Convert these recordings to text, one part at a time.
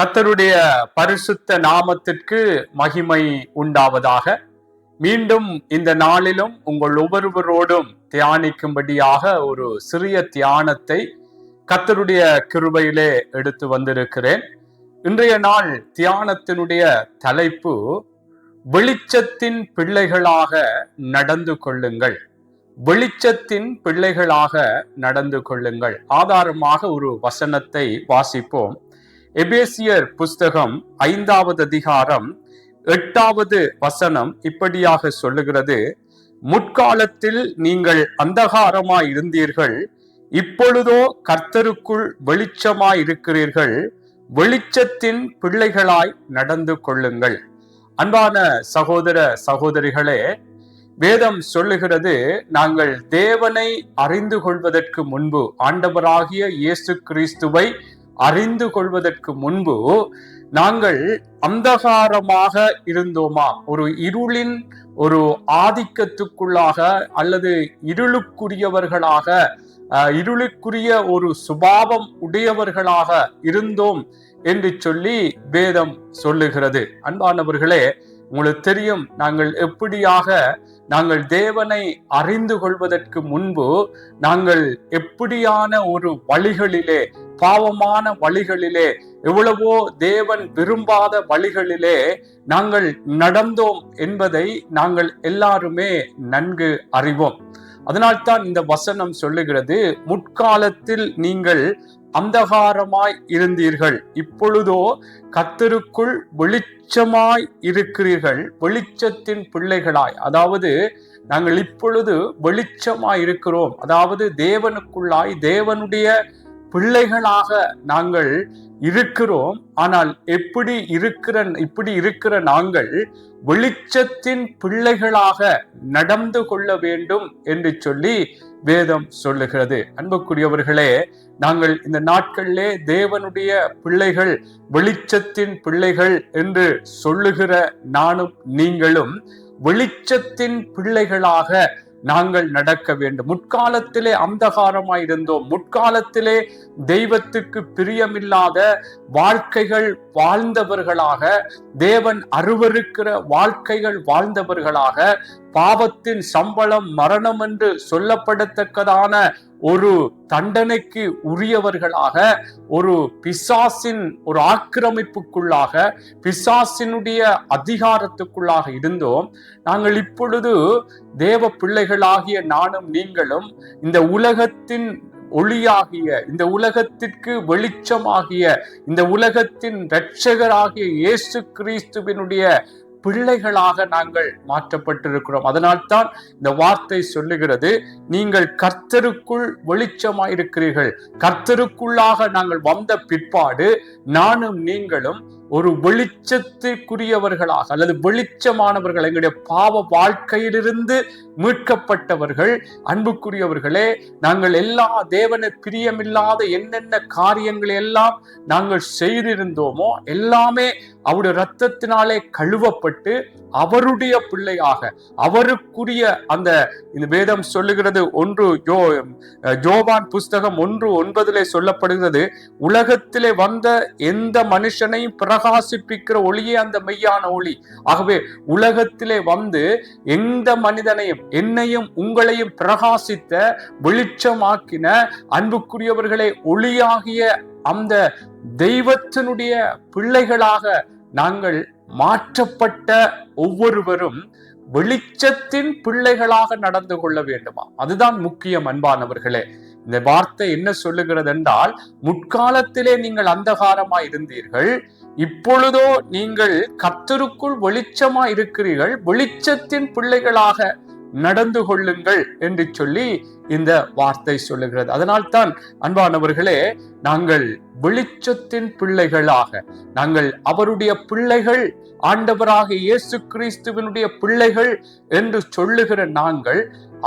கத்தருடைய பரிசுத்த நாமத்திற்கு மகிமை உண்டாவதாக. மீண்டும் இந்த நாளிலும் உங்கள் ஒவ்வொருவரோடும் தியானிக்கும்படியாக ஒரு சிறிய தியானத்தை கத்தருடைய கிருபையிலே எடுத்து வந்திருக்கிறேன். இன்றைய நாள் தியானத்தினுடைய தலைப்பு வெளிச்சத்தின் பிள்ளைகளாக நடந்து கொள்ளுங்கள். வெளிச்சத்தின் பிள்ளைகளாக நடந்து கொள்ளுங்கள். ஆதாரமாக ஒரு வசனத்தை வாசிப்போம். எபேசியர் புஸ்தகம் ஐந்தாவது அதிகாரம் எட்டாவது வசனம் இப்படியாக சொல்லுகிறது. முற்காலத்தில் நீங்கள் அந்தகாரமாய் இருந்தீர்கள். இப்பொழுதோ கர்த்தருக்குள் வெளிச்சமாய் இருக்கிறீர்கள். வெளிச்சத்தின் பிள்ளைகளாய் நடந்து கொள்ளுங்கள். அன்பான சகோதர சகோதரிகளே வேதம் சொல்லுகிறது நாங்கள் தேவனை அறிந்து கொள்வதற்கு முன்பு ஆண்டவராகிய இயேசு கிறிஸ்துவை அறிந்து கொள்வதற்கு முன்பு நாங்கள் அந்தகாரமாக இருந்தோமா? ஒரு இருளின் ஒரு ஆதிக்கத்துக்குள்ளாக அல்லது இருளுக்குரியவர்களாக இருளுக்குரிய ஒரு சுபாவம் உடையவர்களாக இருந்தோம் என்று சொல்லி வேதம் சொல்லுகிறது. அன்பானவர்களே உங்களுக்கு தெரியும் நாங்கள் எப்படியாக நாங்கள் தேவனை அறிந்து கொள்வதற்கு முன்பு நாங்கள் எப்படியான ஒரு வழிகளிலே பாவமான வழிகளிலே எவ்வளவோ தேவன் விரும்பாத வழிகளிலே நாங்கள் நடந்தோம் என்பதை நாங்கள் எல்லாருமே நன்கு அறிவோம். அதனால்தான் இந்த வசனம் சொல்லுகிறது முற்காலத்தில் நீங்கள் அந்தகாரமாய் இருந்தீர்கள். இப்பொழுதோ கத்தருக்குள் வெளிச்சமாய் இருக்கிறீர்கள். வெளிச்சத்தின் பிள்ளைகளாய். அதாவது நாங்கள் இப்பொழுது வெளிச்சமாய் இருக்கிறோம். அதாவது தேவனுக்குள்ளாய் தேவனுடைய பிள்ளைகளாக நாங்கள் இருக்கிறோம். ஆனால் எப்படி இருக்கிற இப்படி இருக்கிற நாங்கள் வெளிச்சத்தின் பிள்ளைகளாக நடந்து கொள்ள வேண்டும் என்று சொல்லி வேதம் சொல்லுகிறது. அன்புக்குரியவர்களே நாங்கள் இந்த நாட்களிலே தேவனுடைய பிள்ளைகள் வெளிச்சத்தின் பிள்ளைகள் என்று சொல்லுகிற நானும் நீங்களும் வெளிச்சத்தின் பிள்ளைகளாக நாங்கள் நடக்க வேண்டும். முற்காலத்திலே அந்தகாரமாய் இருந்தோம் முற்காலத்திலே தெய்வத்துக்கு பிரியமில்லாத வாழ்க்கைகள் வாழ்ந்தவர்களாக தேவன் அருவருக்கிற வாழ்க்கைகள் வாழ்ந்தவர்களாக பாவத்தின் சம்பளம் மரணம் என்று சொல்லப்படத்தக்கதான ஒரு தண்டனைக்கு உரியவர்களாக ஒரு பிசாசின் ஒரு ஆக்கிரமிப்புக்குள்ளாக பிசாசினுடைய அதிகாரத்துக்குள்ளாக இருந்தோம். நாங்கள் இப்பொழுது தேவ பிள்ளைகளாகிய நானும் நீங்களும் இந்த உலகத்தின் ஒளியாகிய இந்த உலகத்திற்கு வெளிச்சமாகிய இந்த உலகத்தின் இரட்சகராகிய இயேசு கிறிஸ்துவினுடைய பிள்ளைகளாக நாங்கள் மாற்றப்பட்டிருக்கிறோம். அதனால்தான் இந்த வார்த்தை சொல்லுகிறது நீங்கள் கர்த்தருக்குள் வெளிச்சமாயிருக்கிறீர்கள். கர்த்தருக்குள்ளாக நாங்கள் வந்த பிற்பாடு நானும் நீங்களும் ஒரு வெளிச்சத்துக்குரியவர்களாக அல்லது வெளிச்சமானவர்கள் எங்களுடைய பாவ வாழ்க்கையிலிருந்து மீட்கப்பட்டவர்கள் அன்புக்குரியவர்களே நாங்கள் எல்லா தேவன பிரியமில்லாத என்னென்ன காரியங்களை எல்லாம் நாங்கள் செய்திருந்தோமோ எல்லாமே அவருடைய ரத்தத்தினாலே கழுவப்பட்டு அவருடைய பிள்ளையாக அவருக்குரிய அந்த இந்த வேதம் சொல்லுகிறது ஒன்று ஜோ ஜோவான் புஸ்தகம் ஒன்று ஒன்பதிலே சொல்லப்படுகிறது உலகத்திலே வந்த எந்த மனுஷனையும் பிரகாசிப்பிக்கிற ஒளியே அந்த மெய்யான ஒளி. ஆகவே உலகத்திலே வந்து எந்த மனிதனையும் என்னையும் உங்களையும் பிரகாசித்த வெளிச்சமாக்கின அன்புக்குரியவர்களே ஒளியாகிய அந்த தெய்வத்தினுடைய பிள்ளைகளாக நாங்கள் மாற்றப்பட்ட ஒவ்வொருவரும் வெளிச்சத்தின் பிள்ளைகளாக நடந்து கொள்ள வேண்டுமா? அதுதான் முக்கியம் அன்பானவர்களே. இந்த வார்த்தை என்ன சொல்லுகிறது என்றால் முற்காலத்திலே நீங்கள் அந்தகாரமாய் இருந்தீர்கள். இப்பொழுதோ நீங்கள் கத்தருக்குள் வெளிச்சமா இருக்கிறீர்கள் வெளிச்சத்தின் பிள்ளைகளாக நடந்து கொள்ளுங்கள் என்று சொல்லி இந்த வார்த்தை சொல்லுகிறது. அதனால்தான் அன்பானவர்களே நாங்கள் வெளிச்சத்தின் பிள்ளைகளாக நாங்கள் அவருடைய பிள்ளைகள் ஆண்டவராக இயேசு கிறிஸ்துவனுடைய பிள்ளைகள் என்று சொல்லுகிற நாங்கள்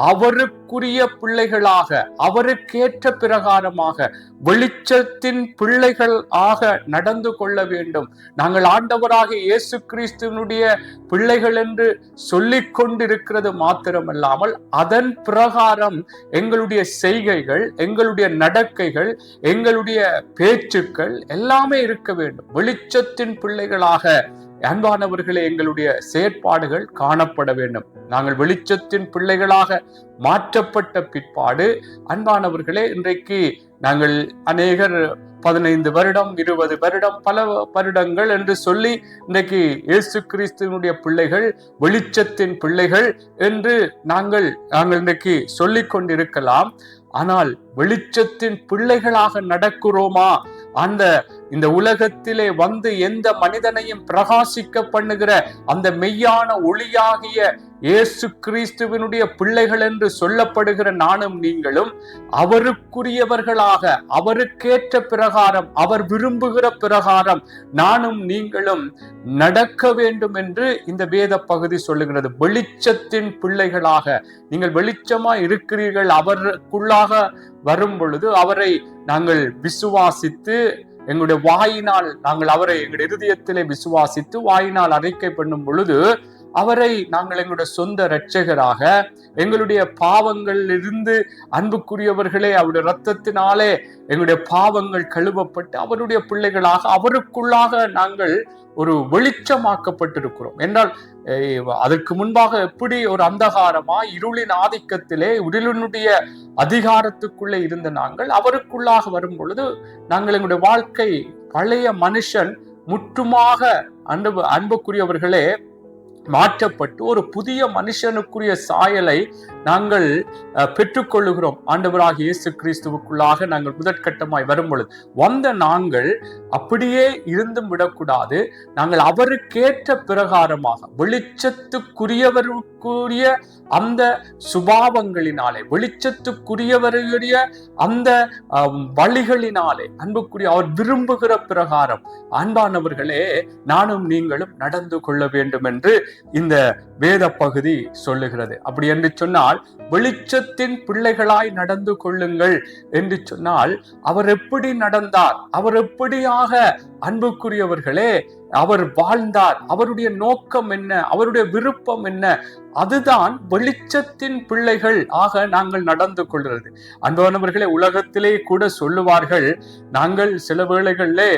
அவருக்குரிய பிள்ளைகளாக அவருக்கேற்ற பிரகாரமாக வெளிச்சத்தின் பிள்ளைகள் ஆக நடந்து கொள்ள வேண்டும். நாங்கள் ஆண்டவராக இயேசு கிறிஸ்துவனுடைய பிள்ளைகள் என்று சொல்லிக் கொண்டிருக்கிறது மாத்திரமல்லாமல் அதன் பிரகாரம் எங்களுடைய செய்கைகள் எங்களுடைய நடக்கைகள் எங்களுடைய பேச்சுக்கள் எல்லாமே இருக்க வேண்டும். வெளிச்சத்தின் பிள்ளைகளாக அன்பானவர்களே எங்களுடைய செயற்பாடுகள் காணப்பட வேண்டும். நாங்கள் வெளிச்சத்தின் பிள்ளைகளாக மாற்றப்பட்ட பிற்பாடு அன்பானவர்களே இன்றைக்கு நாங்கள் அநேகர் பதினைந்து வருடம் இருபது வருடம் பல வருடங்கள் என்று சொல்லி இன்றைக்கு இயேசு கிறிஸ்துவனுடைய பிள்ளைகள் வெளிச்சத்தின் பிள்ளைகள் என்று நாங்கள் நாங்கள் இன்றைக்கு சொல்லிக் கொண்டிருக்கலாம். ஆனால் வெளிச்சத்தின் பிள்ளைகளாக நடக்கிறோமா? அந்த இந்த உலகத்திலே வந்து எந்த மனிதனையும் பிரகாசிக்க பண்ணுகிற அந்த மெய்யான ஒளியாகிய இயேசு கிறிஸ்துவனுடைய பிள்ளைகள் என்று சொல்லப்படுகிற நானும் நீங்களும் அவருக்குரியவர்களாக அவருக்கேற்ற பிரகாரம் அவர் விரும்புகிற பிரகாரம் நானும் நீங்களும் நடக்க வேண்டும் என்று இந்த வேத பகுதி சொல்லுகிறது. வெளிச்சத்தின் பிள்ளைகளாக நீங்கள் வெளிச்சமா இருக்கிறீர்கள். அவருக்குள்ளாக வரும் பொழுது அவரை நாங்கள் விசுவாசித்து எங்களுடைய வாயினால் நாங்கள் அவரை எங்களுடைய இருதயத்திலே விசுவாசித்து வாயினால் அறிக்கை பண்ணும் பொழுது அவரை நாங்கள் எங்களுடைய சொந்த இரட்சகராக எங்களுடைய பாவங்களிலிருந்து அன்புக்குரியவர்களே அவருடைய ரத்தத்தினாலே எங்களுடைய பாவங்கள் கழுவப்பட்டு அவருடைய பிள்ளைகளாக அவருக்குள்ளாக நாங்கள் ஒரு வெளிச்சமாக்கப்பட்டிருக்கிறோம். என்றால் அதற்கு முன்பாக எப்படி ஒரு அந்தகாரமா இருளின் ஆதிக்கத்திலே இருளினுடைய அதிகாரத்துக்குள்ளே இருந்த நாங்கள் அவருக்குள்ளாக வரும் பொழுது நாங்கள் எங்களுடைய வாழ்க்கை பழைய மனுஷன் முற்றுமாக அன்பு அன்புக்குரியவர்களே மாற்றப்பட்டு ஒரு புதிய மனுஷனுக்குரிய சாயலை நாங்கள் பெற்றுக்கொள்ளுகிறோம். ஆண்டவராக இயேசு கிறிஸ்துவுக்குள்ளாக நாங்கள் முதற்கட்டமாய் வரும் பொழுது வந்த நாங்கள் அப்படியே இருந்தும் விடக்கூடாது. நாங்கள் அவருக்கேற்ற பிரகாரமாக வெளிச்சத்துக்குரியவருக்குரிய அந்த சுபாவங்களினாலே வெளிச்சத்துக்குரியவருடைய அந்த வழிகளினாலே அன்புக்குரிய அவர் விரும்புகிற பிரகாரம் அன்பானவர்களே நானும் நீங்களும் நடந்து கொள்ள வேண்டும் என்று இந்த வேத பகுதி சொல்லுகிறது. அப்படி என்று சொன்னால் வெளிச்சத்தின் பிள்ளைகளாய் நடந்து கொள்ளுங்கள் என்று சொன்னால் அவர் எப்படி நடந்தார்? அவர் எப்படியாக அன்புக்குரியவர்களே அவர் வாழ்ந்தார். அவருடைய நோக்கம் என்ன? அவருடைய விருப்பம் என்ன? அதுதான் வெளிச்சத்தின் பிள்ளைகள் ஆக நாங்கள் நடந்து கொள்கிறது. அன்பானவர்களே உலகத்திலே கூட சொல்லுவார்கள் நாங்கள் சில வேளைகளிலே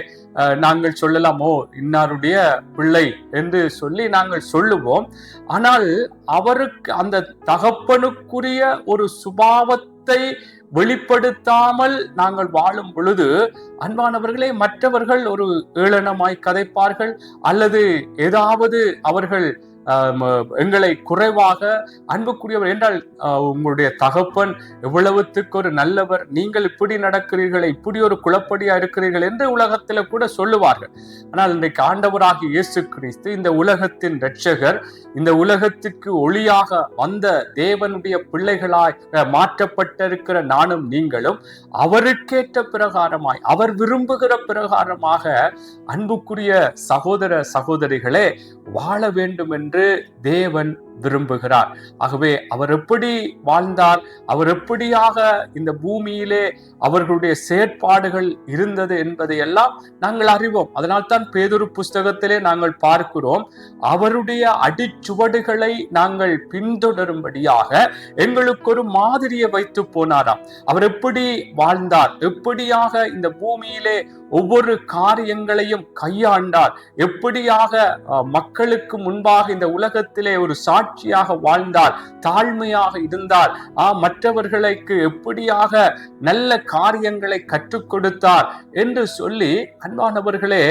நாங்கள் சொல்லலாமோ? இன்னாருடைய பிள்ளை என்று சொல்லி நாங்கள் சொல்லுவோம். ஆனால் அவருக்கு அந்த தகப்பனுக்குரிய ஒரு சுபாவத்தை வெளிப்படுத்தாமல் நாங்கள் வாழும் பொழுது அன்பானவர்களே மற்றவர்கள் ஒரு ஏளனமாய் கதைப்பார்கள் அல்லது ஏதாவது அவர்கள் எங்களை குறைவாக அன்புக்குரியவர் என்றால் உங்களுடைய தகப்பன் எவ்வளவுத்துக்கு ஒரு நல்லவர். நீங்கள் இப்படி நடக்கிறீர்கள் இப்படி ஒரு குழப்படியா இருக்கிறீர்கள் என்று உலகத்துல கூட சொல்லுவார்கள். ஆனால் இன்றைக்கு ஆண்டவராக இயேசு கிறிஸ்து இந்த உலகத்தின் ரட்சகர் இந்த உலகத்துக்கு ஒளியாக வந்த தேவனுடைய பிள்ளைகளாய் மாற்றப்பட்டிருக்கிற நானும் நீங்களும் அவருக்கேற்ற பிரகாரமாய் அவர் விரும்புகிற பிரகாரமாக அன்புக்குரிய சகோதர சகோதரிகளே வாழ வேண்டும் என்று தேவன் விரும்புகிறார். ஆகவே அவர் எப்படி வாழ்ந்தார் அவர் எப்படியாக இந்த பூமியிலே அவர்களுடைய செயற்பாடுகள் இருந்தது என்பதை எல்லாம் நாங்கள் அறிவோம். அதனால்தான் பேதொரு புஸ்தகத்திலே நாங்கள் பார்க்கிறோம் அவருடைய அடிச்சுவடுகளை நாங்கள் பின்தொடரும்படியாக எங்களுக்கு ஒரு மாதிரியை வைத்து போனாராம். அவர் எப்படி வாழ்ந்தார் எப்படியாக இந்த பூமியிலே ஒவ்வொரு காரியங்களையும் கையாண்டார் எப்படியாக மக்களுக்கு முன்பாக இந்த உலகத்திலே ஒரு சாட்சியாக வாழ்ந்தார் தாழ்மையாக இருந்தால் ஆ மற்றவர்களுக்கு எப்படியாக நல்ல காரியங்களை கற்றுக் கொடுத்தார் என்று சொல்லி அன்பானவர்களே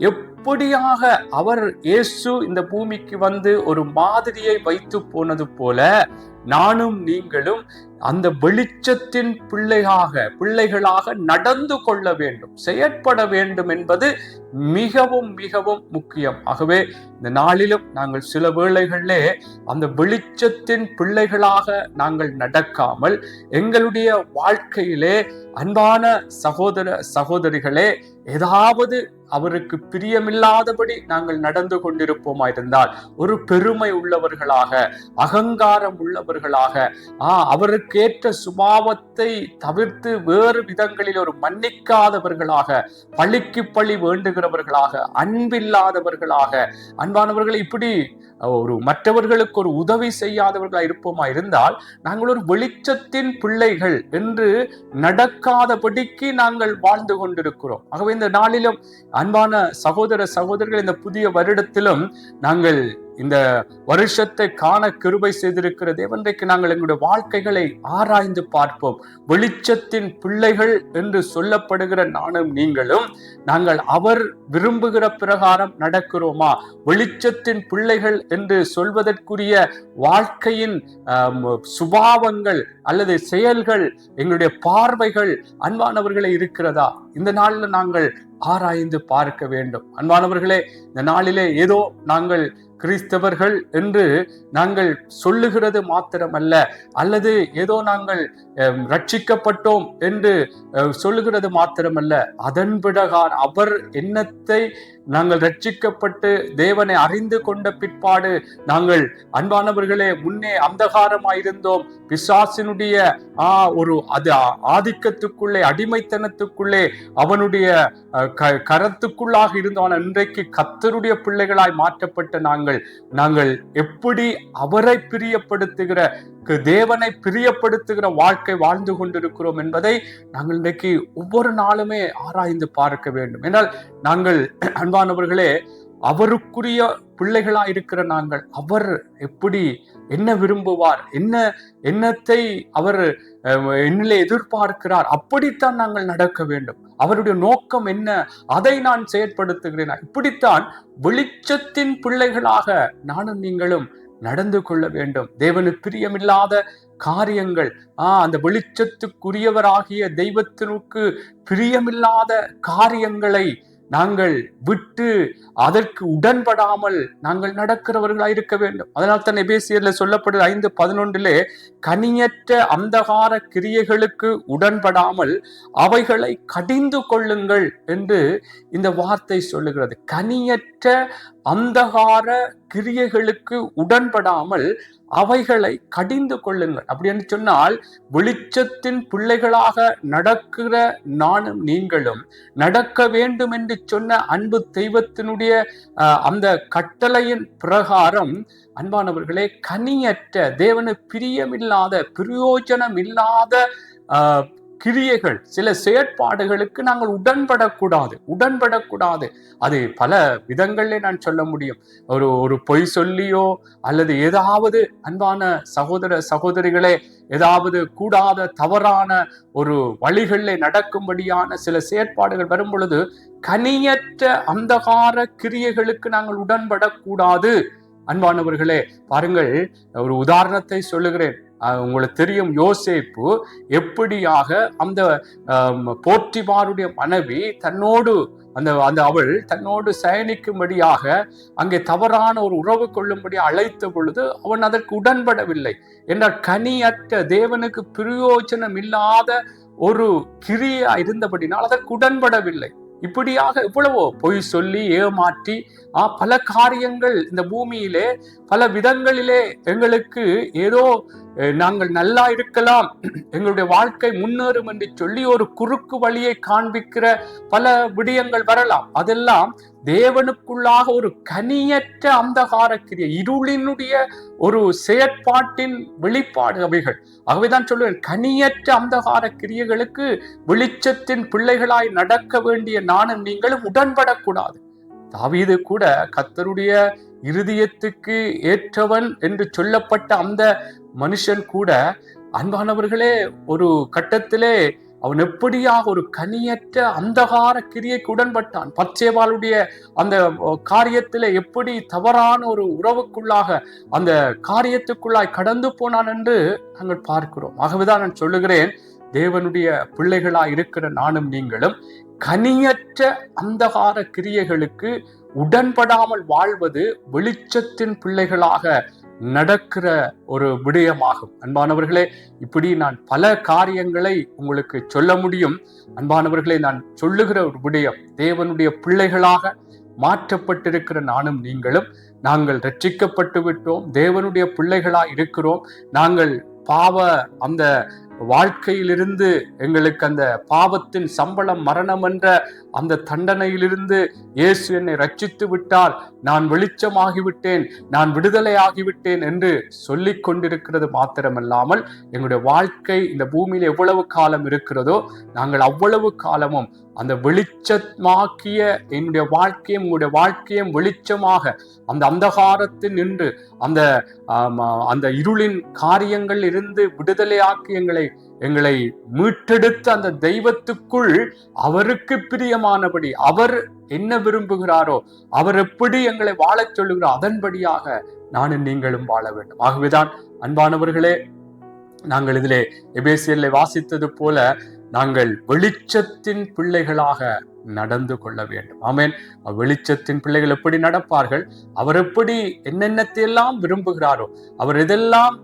எப்படியாக அவர் இயேசு இந்த பூமிக்கு வந்து ஒரு மாதிரியை வைத்து போனது போல நானும் நீங்களும் அந்த வெளிச்சத்தின் பிள்ளையாக பிள்ளைகளாக நடந்து கொள்ள வேண்டும் செயற்பட வேண்டும் என்பது மிகவும் மிகவும் முக்கியம். ஆகவே இந்த நாளிலும் நாங்கள் சில வேளைகளிலே அந்த வெளிச்சத்தின் பிள்ளைகளாக நாங்கள் நடக்காமல் எங்களுடைய வாழ்க்கையிலே அன்பான சகோதர சகோதரிகளே ஏதாவது அவருக்கு பிரியமில்லாதபடி நாங்கள் நடந்து கொண்டிருப்போமா இருந்தால் ஒரு பெருமை உள்ளவர்களாக அகங்காரம் உள்ளவர்களாக ஆ அவருக்கேற்ற சுபாவத்தை தவிர்த்து வேறு விதங்களில் ஒரு மன்னிக்காதவர்களாக பழிக்கு பழி வேண்டுகிறவர்களாக அன்பில்லாதவர்களாக அன்பானவர்களை இப்படி ஒரு மற்றவர்களுக்கு ஒரு உதவி செய்யாதவர்களா இருப்போமா இருந்தால் நாங்கள் ஒரு வெளிச்சத்தின் பிள்ளைகள் என்று நடக்காதபடிக்கு நாங்கள் வாழ்ந்து கொண்டிருக்கிறோம். ஆகவே இந்த நாளிலும் அன்பான சகோதர சகோதரர்கள் இந்த புதிய வருடத்திலும் நாங்கள் இந்த வருஷத்தை காண கிருபை செய்திருக்கிற தேவன்றைக்கு நாங்கள் எங்களுடைய வாழ்க்கைகளை ஆராய்ந்து பார்ப்போம். வெளிச்சத்தின் பிள்ளைகள் என்று சொல்லப்படுகிற நானும் நீங்களும் நாங்கள் அவர் விரும்புகிற பிரகாரம் நடக்கிறோமா? வெளிச்சத்தின் பிள்ளைகள் என்று சொல்வதற்குரிய வாழ்க்கையின் சுபாவங்கள் அல்லது செயல்கள் எங்களுடைய பார்வைகள் அன்பானவர்களை இருக்கிறதா? இந்த நாளில் நாங்கள் ஆராய்ந்து பார்க்க வேண்டும். அன்பானவர்களே இந்த நாளிலே ஏதோ நாங்கள் கிறிஸ்தவர்கள் என்று நாங்கள் சொல்லுகிறது மாத்திரமல்ல. அல்லது ஏதோ நாங்கள் ரட்சிக்கப்பட்டோம் என்று சொல்லுகிறது மாத்திரமல்ல. அதன் பிறகான் அவர் எண்ணத்தை நாங்கள் ரட்சிக்கப்பட்டு தேவனை அறிந்து கொண்ட பிற்பாடு நாங்கள் அன்பானவர்களே முன்னே அந்தகாரமாயிருந்தோம். பிசாசினுடைய ஆ ஒரு அது ஆதிக்கத்துக்குள்ளே அடிமைத்தனத்துக்குள்ளே அவனுடைய கரத்துக்குள்ளாக இருந்தோம் இன்றைக்கு கத்தருடைய பிள்ளைகளாய் மாற்றப்பட்ட நாங்கள். நாங்கள் எப்படி அவரை பிரியப்படுத்துகிற தேவனை பிரியப்படுத்துகிற வாழ்க்கை வாழ்ந்து கொண்டிருக்கிறோம் என்பதை நாங்கள் இன்றைக்கு ஒவ்வொரு நாளுமே ஆராய்ந்து பார்க்க வேண்டும். என்றால் நாங்கள் அன்பானவர்களே அவருக்குரிய பிள்ளைகளா இருக்கிற நாங்கள் அவர் எப்படி என்ன விரும்புவார் என்ன என்னத்தை அவர் என்னிலே எதிர்பார்க்கிறார் அப்படித்தான் நாங்கள் நடக்க வேண்டும். அவருடைய நோக்கம் என்ன அதை நான் செயற்படுத்துகிறேன்? இப்படித்தான் வெளிச்சத்தின் பிள்ளைகளாக நானும் நீங்களும் நடந்து கொள்ள வேண்டும். தேவனு பிரியமில்லாத காரியங்கள் ஆஹ் அந்த வெளிச்சத்துக்குரியவராகிய தெய்வத்தினுக்கு பிரியமில்லாத காரியங்களை நாங்கள் விட்டு அதற்கு உடன்படாமல் நாங்கள் நடக்கிறவர்களாக இருக்க வேண்டும். அதனால் தான் எபேசியர்ல சொல்லப்படுது ஐந்து பதினொன்றிலே கனியற்ற அந்தகார கிரியைகளுக்கு உடன்படாமல் அவைகளை கடிந்து கொள்ளுங்கள் என்று இந்த வார்த்தை சொல்லுகிறது. கனியற்ற அந்தகார கிரியைகளுக்கு உடன்படாமல் அவைகளை கடிந்து கொள்ளுங்கள். அப்படின்னு சொன்னால் வெளிச்சத்தின் பிள்ளைகளாக நடக்கிற நானும் நீங்களும் நடக்க வேண்டும் என்று சொன்ன அன்பு தெய்வத்தினுடைய அந்த கட்டளையின் பிரகாரம் அன்பானவர்களே கனியற்ற தேவனு பிரியமில்லாத பிரயோஜனம் இல்லாத கிரியைகள் சில செயற்பாடுகளுக்கு நாங்கள் உடன்படக்கூடாது உடன்படக்கூடாது. அது பல விதங்களிலே நான் சொல்ல முடியும். ஒரு ஒரு பொய் சொல்லியோ அல்லது ஏதாவது அன்பான சகோதர சகோதரிகளே ஏதாவது கூடாத தவறான ஒரு வழிகளில் நடக்கும்படியான சில செயற்பாடுகள் வரும் பொழுது கனியற்ற அந்தகார கிரியைகளுக்கு நாங்கள் உடன்படக்கூடாது. அன்பானவர்களே பாருங்கள் ஒரு உதாரணத்தை சொல்லுகிறேன். உங்களுக்கு தெரியும் யோசேப்பு எப்படியாக அந்த போற்றிமாருடைய மனைவி தன்னோடு அந்த அந்த அவள் தன்னோடு சயனிக்கும்படியாக அங்கே தவறான ஒரு உறவு கொள்ளும்படி அழைத்த பொழுது அவன் அதற்கு உடன்படவில்லை. என்றால் கனியற்ற தேவனுக்கு பிரயோஜனம் இல்லாத ஒரு கிரியா இருந்தபடினால் அதற்கு உடன்படவில்லை. இப்படியாக எவ்வளவோ பொய் சொல்லி ஏமாற்றி பல காரியங்கள் இந்த பூமியிலே பல விதங்களிலே எங்களுக்கு ஏதோ நாங்கள் நல்லா இருக்கலாம் எங்களுடைய வாழ்க்கை முன்னேறும் என்று சொல்லி ஒரு குறுக்கு வழியை காண்பிக்கிற பல விடயங்கள் வரலாம். அதெல்லாம் தேவனுக்குள்ளாக ஒரு கனியற்ற அந்தகார கிரியை இருளினுடைய ஒரு செயற்பாட்டின் வெளிப்பாடு அவைகள். ஆகவேதான் சொல்லுவேன் கனியற்ற அந்தகார கிரியைகளுக்கு வெளிச்சத்தின் பிள்ளைகளாய் நடக்க வேண்டிய நானும் நீங்களும் உடன்படக்கூடாது. தாவீது கூட கத்தருடைய இருதயத்துக்கு ஏற்றவன் என்று சொல்லப்பட்ட அந்த மனுஷன் கூட அன்பானவர்களே ஒரு கட்டத்திலே அவன் எப்படியாக ஒரு கனியற்ற அந்தகார கிரியைக்கு உடன்பட்டான். பச்சைவாளுடைய அந்த காரியத்தில் எப்படி தவறான ஒரு உறவுக்குள்ளாக அந்த காரியத்துக்குள்ளாய் கடந்து போனான் என்று நாங்கள் பார்க்கிறோம். ஆகவேதான் நான் சொல்லுகிறேன் தேவனுடைய பிள்ளைகளாய் இருக்கிற நானும் நீங்களும் கனியற்ற அந்தகார கிரியைகளுக்கு உடன்படாமல் வாழ்வது வெளிச்சத்தின் பிள்ளைகளாக நடக்கிற ஒரு விடயமாகும். அன்பானவர்களே இப்படி நான் பல காரியங்களை உங்களுக்கு சொல்ல முடியும். அன்பானவர்களே நான் சொல்லுகிற ஒரு விடயம் தேவனுடைய பிள்ளைகளாக மாற்றப்பட்டிருக்கிற நானும் நீங்களும். நாங்கள் ரட்சிக்கப்பட்டு விட்டோம் தேவனுடைய பிள்ளைகளா இருக்கிறோம். நாங்கள் பாவ அந்த வாழ்க்கையிலிருந்து எங்களுக்கு அந்த பாவத்தின் சம்பளம் மரணம் என்ற அந்த தண்டனையிலிருந்து இயேசு என்னை ரட்சித்து விட்டால் நான் வெளிச்சமாகிவிட்டேன் நான் விடுதலை ஆகிவிட்டேன் என்று சொல்லிக் கொண்டிருக்கிறது மாத்திரமல்லாமல் எங்களுடைய வாழ்க்கை இந்த பூமியில் எவ்வளவு காலம் இருக்கிறதோ நாங்கள் அவ்வளவு காலமும் அந்த வெளிச்சமாக்கிய என்னுடைய வாழ்க்கையும் உங்களுடைய வாழ்க்கையும் வெளிச்சமாக அந்த அந்தகாரத்தில் நின்று அந்த அந்த இருளின் காரியங்கள் இருந்து விடுதலையாக்கி எங்களை எங்களை மீட்டெடுத்த அந்த தெய்வத்துக்குள் அவருக்கு பிரியமானபடி அவர் என்ன விரும்புகிறாரோ அவர் எப்படி எங்களை வாழச் சொல்லுகிறோ அதன்படியாக நானும் நீங்களும் வாழ வேண்டும். ஆகவேதான் அன்பானவர்களே நாங்கள் இதிலே எபேசியல்ல வாசித்தது போல நாங்கள் வெளிச்சத்தின் பிள்ளைகளாக நடந்து கொள்ள வேண்டும். ஆமேன். வெளிச்சத்தின் பிள்ளைகள் எப்படி நடப்பார்கள்? அவர் எப்படி என்னென்னத்தை எல்லாம் விரும்புகிறாரோ அவர் எதெல்லாம்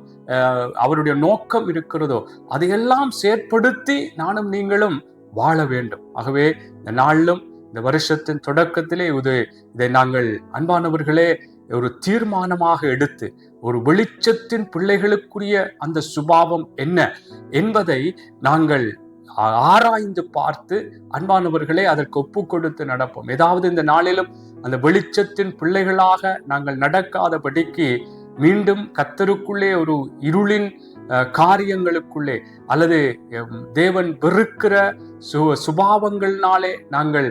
அவருடைய நோக்கம் இருக்கிறதோ அதையெல்லாம் செயற்படுத்தி நானும் நீங்களும் வாழ வேண்டும். ஆகவே இந்த நாளிலும் இந்த வருஷத்தின் தொடக்கத்திலே இது இதை நாங்கள் அன்பானவர்களே ஒரு தீர்மானமாக எடுத்து ஒரு வெளிச்சத்தின் பிள்ளைகளுக்குரிய அந்த சுபாவம் என்ன என்பதை நாங்கள் ஆராய்ந்து பார்த்து அன்பானவர்களே அதற்கு ஒப்பு கொடுத்து நடப்போம். ஏதாவது இந்த நாளிலும் அந்த வெளிச்சத்தின் பிள்ளைகளாக நாங்கள் நடக்காதபடிக்கு மீண்டும் கத்தருக்குள்ளே ஒரு இருளின் காரியங்களுக்குள்ளே அல்லது தேவன் வெறுக்கிற சு சுபாவங்கள்னாலே நாங்கள்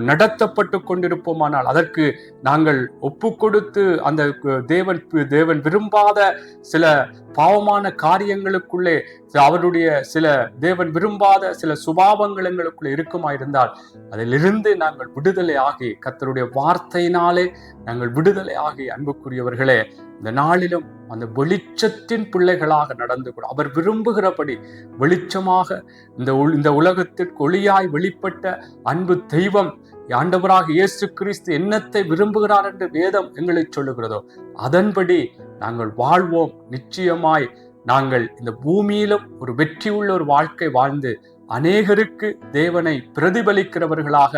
நடத்தப்பட்டு கொண்டிருப்போமானால் அதற்கு நாங்கள் ஒப்பு கொடுத்து அந்த தேவன் தேவன் விரும்பாத சில பாவமான காரியங்களுக்குள்ளே அவருடைய சில தேவன் விரும்பாத சில சுபாவங்கள் எங்களுக்குள்ளே இருக்குமா இருந்தால் அதிலிருந்து நாங்கள் விடுதலை ஆகி கத்தருடைய வார்த்தையினாலே நாங்கள் விடுதலை ஆகி அன்புக்குரியவர்களே இந்த நாளிலும் அந்த வெளிச்சத்தின் பிள்ளைகளாக நடந்து கொள்ள அவர் விரும்புகிறபடி வெளிச்சமாக இந்த இந்த உலகத்திற்கு ஒளியாய் வெளிப்பட்ட அன்பு தெய்வம் ஆண்டவராக இயேசு கிறிஸ்து என்னத்தை விரும்புகிறார் என்று வேதம் எங்களை சொல்லுகிறதோ அதன்படி நாங்கள் வாழ்வோம். நிச்சயமாய் நாங்கள் இந்த பூமியிலும் ஒரு வெற்றி உள்ள ஒரு வாழ்க்கை வாழ்ந்து அநேகருக்கு தேவனை பிரதிபலிக்கிறவர்களாக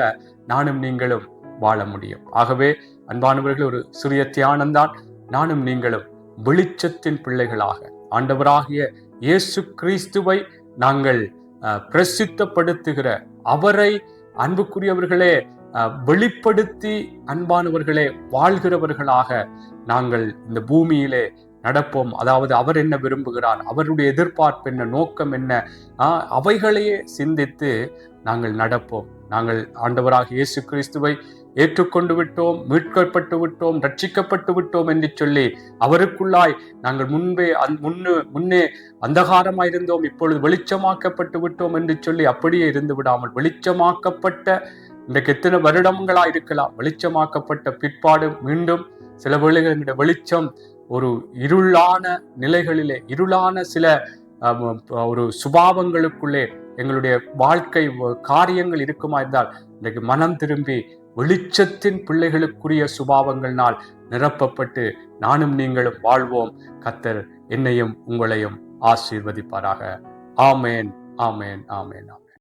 நானும் நீங்களும் வாழ முடியும். ஆகவே அன்பானவர்கள் ஒரு சிறிய தியானம்தான் நானும் நீங்களும் வெளிச்சத்தின் பிள்ளைகளாக. ஆண்டவராகிய இயேசு கிறிஸ்துவை நாங்கள் பிரசித்தப்படுத்துகிற அவரை அன்புக்குரியவர்களே வெளிப்படுத்தி அன்பானவர்களே வாழ்கிறவர்களாக நாங்கள் இந்த பூமியிலே நடப்போம். அதாவது அவர் என்ன விரும்புகிறார்? அவருடைய எதிர்பார்ப்பு என்ன? நோக்கம் என்ன? அவைகளையே சிந்தித்து நாங்கள் நடப்போம். நாங்கள் ஆண்டவராக இயேசு கிறிஸ்துவை ஏற்றுக்கொண்டு விட்டோம் மீட்கப்பட்டு விட்டோம் ரட்சிக்கப்பட்டு விட்டோம் என்று சொல்லி அவருக்குள்ளாய் நாங்கள் முன்பே முன்னு முன்னே அந்தகாரமாயிருந்தோம். இப்பொழுது வெளிச்சமாக்கப்பட்டு விட்டோம் என்று சொல்லி அப்படியே இருந்து விடாமல் வெளிச்சமாக்கப்பட்ட இன்றைக்கு எத்தனை வருடங்களா இருக்கலாம் வெளிச்சமாக்கப்பட்ட பிற்பாடு மீண்டும் சில வேளைகள் வெளிச்சம் ஒரு இருளான நிலைகளிலே இருளான சில ஒரு சுபாவங்களுக்குள்ளே எங்களுடைய வாழ்க்கை காரியங்கள் இருக்குமா இருந்தால் இன்றைக்கு மனம் திரும்பி வெளிச்சத்தின் பிள்ளைகளுக்குரிய சுபாவங்கள்னால் நிரப்பப்பட்டு நானும் நீங்களும் வாழ்வோம். கத்தர் என்னையும் உங்களையும் ஆசீர்வதிப்பாராக. ஆமேன் ஆமேன் ஆமேன் ஆமேன்.